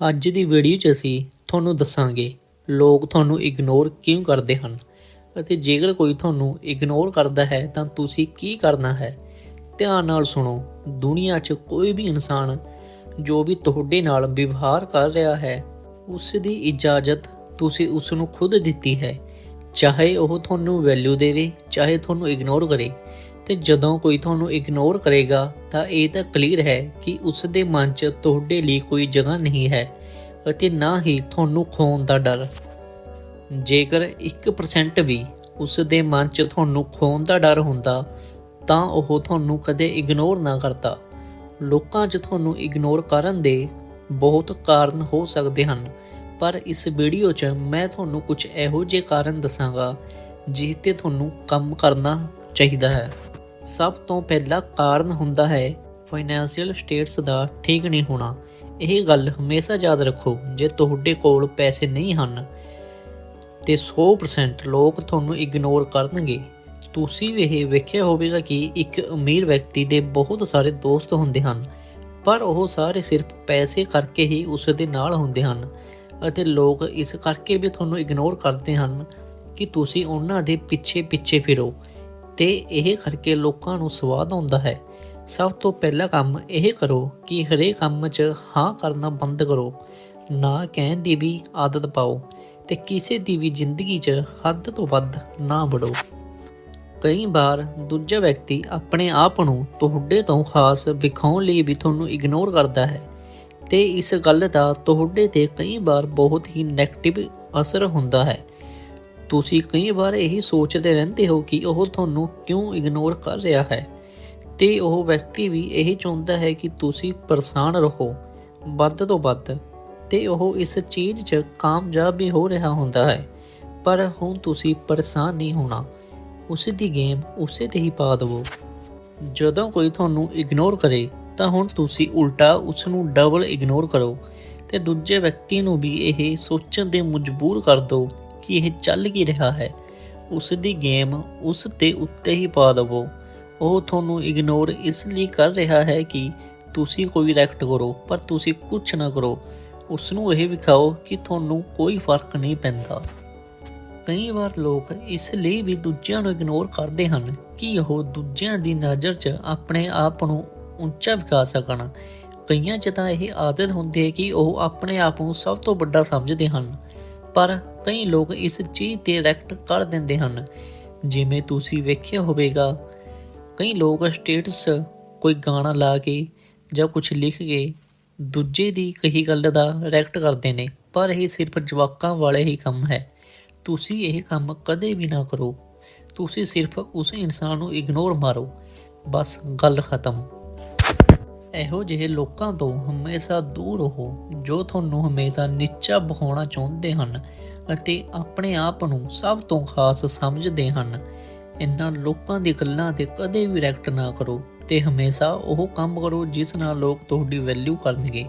ਅੱਜ ਦੀ ਵੀਡੀਓ 'ਚ ਅਸੀਂ ਤੁਹਾਨੂੰ ਦੱਸਾਂਗੇ, ਲੋਕ ਤੁਹਾਨੂੰ ਇਗਨੋਰ ਕਿਉਂ ਕਰਦੇ ਹਨ? ਅਤੇ ਜੇਕਰ ਕੋਈ ਤੁਹਾਨੂੰ ਇਗਨੋਰ ਕਰਦਾ ਹੈ, ਤਾਂ ਤੁਸੀਂ ਕੀ ਕਰਨਾ ਹੈ? ਧਿਆਨ ਨਾਲ ਸੁਣੋ, ਦੁਨੀਆ 'ਚ ਕੋਈ ਵੀ ਇਨਸਾਨ ਜੋ ਵੀ ਤੁਹਾਡੇ ਨਾਲ ਵਿਵਹਾਰ ਕਰ ਰਿਹਾ ਹੈ ਉਸ ਦੀ ਇਜਾਜ਼ਤ ਤੁਸੀਂ ਉਸ ਨੂੰ ਖੁਦ ਦਿੱਤੀ ਹੈ। ਚਾਹੇ ਉਹ ਤੁਹਾਨੂੰ ਵੈਲਿਊ ਦੇਵੇ, ਚਾਹੇ ਤੁਹਾਨੂੰ ਇਗਨੋਰ ਕਰੇ ਤੇ ਜਦੋਂ ਕੋਈ ਤੁਹਾਨੂੰ ਇਗਨੋਰ ਕਰੇਗਾ, ਤਾਂ ਇਹ ਤਾਂ ਕਲੀਅਰ ਹੈ ਕਿ ਉਸ ਦੇ ਮਨ 'ਚ ਤੁਹਾਡੇ ਲਈ ਕੋਈ ਜਗ੍ਹਾ ਨਹੀਂ ਹੈ ਅਤੇ ਨਾ ਹੀ ਤੁਹਾਨੂੰ ਖੋਣ ਦਾ ਡਰ। ਜੇਕਰ 1% ਵੀ ਉਸ ਦੇ ਮਨ 'ਚ ਤੁਹਾਨੂੰ ਖੋਣ ਦਾ ਡਰ ਹੁੰਦਾ, ਤਾਂ ਉਹ ਤੁਹਾਨੂੰ ਕਦੇ ਇਗਨੋਰ ਨਾ ਕਰਦਾ। ਲੋਕਾਂ 'ਚ ਤੁਹਾਨੂੰ ਇਗਨੋਰ ਕਰਨ ਦੇ ਬਹੁਤ ਕਾਰਨ ਹੋ ਸਕਦੇ ਹਨ, ਪਰ ਇਸ ਵੀਡੀਓ 'ਚ ਮੈਂ ਤੁਹਾਨੂੰ ਕੁਝ ਇਹੋ ਜਿਹੇ ਕਾਰਨ ਦੱਸਾਂਗਾ, ਜਿਸ ਤੇ ਤੁਹਾਨੂੰ ਕੰਮ ਕਰਨਾ ਚਾਹੀਦਾ ਹੈ। ਸਭ ਤੋਂ ਪਹਿਲਾ ਕਾਰਨ ਹੁੰਦਾ ਹੈ ਫਾਈਨੈਂਸ਼ੀਅਲ ਸਟੇਟਸ ਦਾ ਠੀਕ ਨਹੀਂ ਹੋਣਾ। ਇਹ ਗੱਲ ਹਮੇਸ਼ਾ ਯਾਦ ਰੱਖੋ, ਜੇ ਤੁਹਾਡੇ ਕੋਲ ਪੈਸੇ ਨਹੀਂ ਹਨ, ਤੇ 100% ਲੋਕ ਤੁਹਾਨੂੰ ਇਗਨੋਰ ਕਰਨਗੇ। ਤੁਸੀਂ ਵੀ ਇਹ ਵੇਖਿਆ ਹੋਵੇਗਾ ਕਿ ਇੱਕ ਅਮੀਰ ਵਿਅਕਤੀ ਦੇ ਬਹੁਤ ਸਾਰੇ ਦੋਸਤ ਹੁੰਦੇ ਹਨ, ਪਰ ਉਹ ਸਾਰੇ ਸਿਰਫ ਪੈਸੇ ਕਰਕੇ ਹੀ ਉਸ ਦੇ ਨਾਲ ਹੁੰਦੇ ਹਨ, ਅਤੇ ਲੋਕ ਇਸ ਕਰਕੇ ਵੀ ਤੁਹਾਨੂੰ ਇਗਨੋਰ ਕਰਦੇ ਹਨ ਕਿ ਤੁਸੀਂ ਉਹਨਾਂ ਦੇ ਪਿੱਛੇ ਪਿੱਛੇ ਫਿਰੋ। ਤੇ ਇਹ ਕਰਕੇ ਲੋਕਾਂ ਨੂੰ ਸਵਾਦ ਆਉਂਦਾ ਹੈ। ਸਭ ਤੋਂ ਪਹਿਲਾ ਕੰਮ ਇਹ ਕਰੋ ਕਿ ਹਰੇਕ ਕੰਮ 'ਚ ਹਾਂ ਕਰਨਾ ਬੰਦ ਕਰੋ, ਨਾ ਕਹਿਣ ਦੀ ਵੀ ਆਦਤ ਪਾਓ ਤੇ ਕਿਸੇ ਦੀ ਵੀ ਜ਼ਿੰਦਗੀ 'ਚ ਹੱਦ ਤੋਂ ਵੱਧ ਨਾ ਵੜੋ। ਕਈ ਵਾਰ ਦੂਜਾ ਵਿਅਕਤੀ ਆਪਣੇ ਆਪ ਨੂੰ ਤੁਹਾਡੇ ਤੋਂ ਖਾਸ ਵਿਖਾਉਣ ਲਈ ਵੀ ਤੁਹਾਨੂੰ ਇਗਨੋਰ ਕਰਦਾ ਹੈ ਤੇ ਇਸ ਗੱਲ ਦਾ ਤੁਹਾਡੇ ਤੇ ਕਈ ਵਾਰ ਬਹੁਤ ਹੀ 네ਗੇਟਿਵ ਅਸਰ ਹੁੰਦਾ ਹੈ। ਤੁਸੀਂ ਕਈ ਵਾਰ ਇਹੀ ਸੋਚਦੇ ਰਹਿੰਦੇ ਹੋ ਕਿ ਉਹ ਤੁਹਾਨੂੰ ਕਿਉਂ ਇਗਨੋਰ ਕਰ ਰਿਹਾ ਹੈ? ਤੇ ਉਹ ਵਿਅਕਤੀ ਵੀ ਇਹ ਚਾਹੁੰਦਾ ਹੈ ਕਿ ਤੁਸੀਂ ਪਰੇਸ਼ਾਨ ਰਹੋ, ਵੱਧ ਤੋਂ ਵੱਧ। ਤੇ ਉਹ ਇਸ ਚੀਜ਼ 'ਚ ਕਾਮਯਾਬ ਵੀ ਹੋ ਰਿਹਾ ਹੁੰਦਾ ਹੈ। ਪਰ ਹੁਣ ਤੁਸੀਂ ਪਰੇਸ਼ਾਨ ਨਹੀਂ ਹੋਣਾ। ਉਸ ਦੀ ਗੇਮ ਉਸੇ ਤੇ ਹੀ ਪਾ ਦਿਵੋ। ਜਦੋਂ ਕੋਈ ਤੁਹਾਨੂੰ ਇਗਨੋਰ ਕਰੇ, ਤਾਂ ਹੁਣ ਤੁਸੀਂ ਉਲਟਾ ਉਸ ਨੂੰ ਡਬਲ ਇਗਨੋਰ ਕਰੋ। ਤੇ ਦੂਜੇ ਵਿਅਕਤੀ ਨੂੰ ਵੀ ਇਹ ਸੋਚਣ ਦੇ ਮਜਬੂਰ ਕਰ ਦਿਓ ਕਿ ਇਹ ਚੱਲ ਕੀ ਰਿਹਾ ਹੈ? ਉਸ ਦੀ ਗੇਮ ਉਸ ਤੇ ਉੱਤੇ ਹੀ ਪਾ ਦਿਵੋ। ਉਹ ਤੁਹਾਨੂੰ ਇਗਨੋਰ ਇਸ ਲਈ ਕਰ ਰਿਹਾ ਹੈ ਕਿ ਤੁਸੀਂ ਕੋਈ ਰੈਕਟ ਕਰੋ, ਪਰ ਤੁਸੀਂ ਕੁਝ ਨਾ ਕਰੋ। ਉਸ ਨੂੰ ਇਹ ਵਿਖਾਓ ਕਿ ਤੁਹਾਨੂੰ ਕੋਈ ਫ਼ਰਕ ਨਹੀਂ ਪੈਂਦਾ। ਕਈ ਵਾਰ ਲੋਕ ਇਸ ਲਈ ਵੀ ਦੂਜਿਆਂ ਨੂੰ ਇਗਨੋਰ ਕਰਦੇ ਹਨ ਕਿ ਉਹ ਦੂਜਿਆਂ ਦੀ ਨਜ਼ਰ 'ਚ ਆਪਣੇ ਆਪ ਨੂੰ ਉੱਚਾ ਵਿਖਾ ਸਕਣ। ਕਈਆਂ 'ਚ ਤਾਂ ਇਹ ਆਦਤ ਹੁੰਦੀ ਹੈ ਕਿ ਉਹ ਆਪਣੇ ਆਪ ਨੂੰ ਸਭ ਤੋਂ ਵੱਡਾ ਸਮਝਦੇ ਹਨ। ਪਰ ਕਈ ਲੋਕ ਇਸ ਚੀਜ਼ ਤੇ ਰੈਕਟ ਕਰ ਦਿੰਦੇ ਹਨ। ਜਿਵੇਂ ਤੁਸੀਂ ਵੇਖਿਆ ਹੋਵੇਗਾ, ਕਈ ਲੋਕ ਸਟੇਟਸ ਕੋਈ ਗਾਣਾ ਲਾ ਕੇ ਜਾਂ ਕੁਝ ਲਿਖ ਕੇ ਦੂਜੇ ਦੀ ਕਹੀ ਗੱਲ ਦਾ ਰੈਕਟ ਕਰਦੇ ਨੇ, ਪਰ ਇਹ ਸਿਰਫ ਜਵਾਕਾਂ ਵਾਲੇ ਹੀ ਕੰਮ ਹੈ। ਤੁਸੀਂ ਇਹ ਕੰਮ ਕਦੇ ਵੀ ਨਾ ਕਰੋ। ਤੁਸੀਂ ਸਿਰਫ ਉਸ ਇਨਸਾਨ ਨੂੰ ਇਗਨੋਰ ਮਾਰੋ। ਬਸ ਗੱਲ ਖਤਮ। ਇਹੋ ਜਿਹੇ ਲੋਕਾਂ ਤੋਂ ਹਮੇਸ਼ਾ ਦੂਰ ਰਹੋ ਜੋ ਤੁਹਾਨੂੰ ਹਮੇਸ਼ਾ ਨੀਚਾ ਵਿਖਾਉਣਾ ਚਾਹੁੰਦੇ ਹਨ ਅਤੇ ਆਪਣੇ ਆਪ ਨੂੰ ਸਭ ਤੋਂ ਖਾਸ ਸਮਝਦੇ ਹਨ। ਇਨ੍ਹਾਂ ਲੋਕਾਂ ਦੀ ਗੱਲਾਂ ਤੇ ਕਦੇ ਵੀ ਰਿਐਕਟ ਨਾ ਕਰੋ ਤੇ ਹਮੇਸ਼ਾ ਉਹ ਕੰਮ ਕਰੋ ਜਿਸ ਨਾਲ ਲੋਕ ਤੁਹਾਡੀ ਵੈਲਿਊ ਕਰਨਗੇ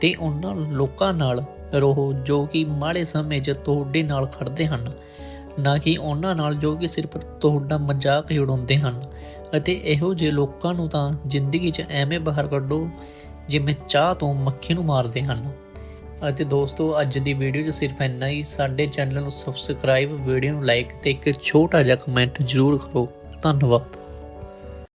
ਤੇ ਉਹਨਾਂ ਲੋਕਾਂ ਨਾਲ ਰਹੋ ਜੋ ਕਿ ਮਾੜੇ ਸਮੇਂ 'ਚ ਤੁਹਾਡੇ ਨਾਲ ਖੜਦੇ ਹਨ। ਨਾ ਕਿ ਉਹਨਾਂ ਨਾਲ ਜੋ ਕਿ ਸਿਰਫ ਤੁਹਾਡਾ ਮਜ਼ਾਕ ਹੀ ਉਡਾਉਂਦੇ ਹਨ। ਅਤੇ ਇਹੋ ਜਿਹੇ ਲੋਕਾਂ ਨੂੰ ਤਾਂ ਜ਼ਿੰਦਗੀ 'ਚ ਐਵੇਂ ਬਾਹਰ ਕੱਢੋ ਜਿਵੇਂ ਚਾਹ ਤੋਂ ਮੱਖੀ ਨੂੰ ਮਾਰਦੇ ਹਨ। ਅਤੇ ਦੋਸਤੋ, ਅੱਜ ਦੀ ਵੀਡੀਓ 'ਚ ਸਿਰਫ ਇੰਨਾ ਹੀ। ਸਾਡੇ ਚੈਨਲ ਨੂੰ ਸਬਸਕ੍ਰਾਈਬ ਵੀਡੀਓ ਨੂੰ ਲਾਈਕ ਤੇ ਇੱਕ ਛੋਟਾ ਜਿਹਾ ਕਮੈਂਟ ਜ਼ਰੂਰ ਕਰੋ। ਧੰਨਵਾਦ।